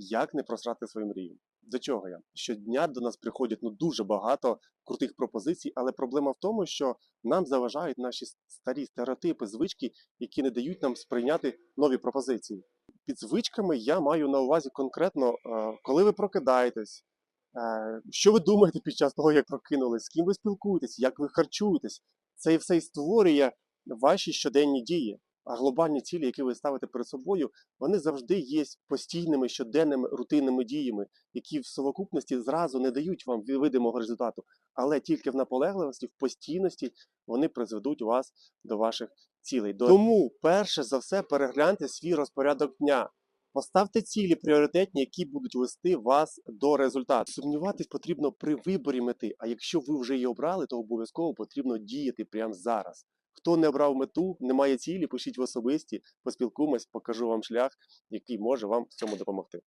як не просрати свою мрію. До чого я? Щодня до нас приходять ну дуже багато крутих пропозицій, але проблема в тому, що нам заважають наші старі стереотипи, звички, які не дають нам сприйняти нові пропозиції. Під звичками я маю на увазі конкретно, е, коли ви прокидаєтесь, е, що ви думаєте під час того, як прокинулись, з ким ви спілкуєтесь, як ви харчуєтесь. Це і все і створює ваші щоденні дії. А глобальні цілі, які ви ставите перед собою, вони завжди є постійними щоденними рутинними діями, які в совокупності зразу не дають вам видимого результату, але тільки в наполегливості, в постійності вони призведуть вас до ваших цілей. Тому, перше за все, перегляньте свій розпорядок дня. Поставте цілі пріоритетні, які будуть вести вас до результату. Сумніватись потрібно при виборі мети. А якщо ви вже її обрали, то обов'язково потрібно діяти прямо зараз. Хто не обрав мету, не має цілі, пишіть в особисті, поспілкуємось, покажу вам шлях, який може вам в цьому допомогти.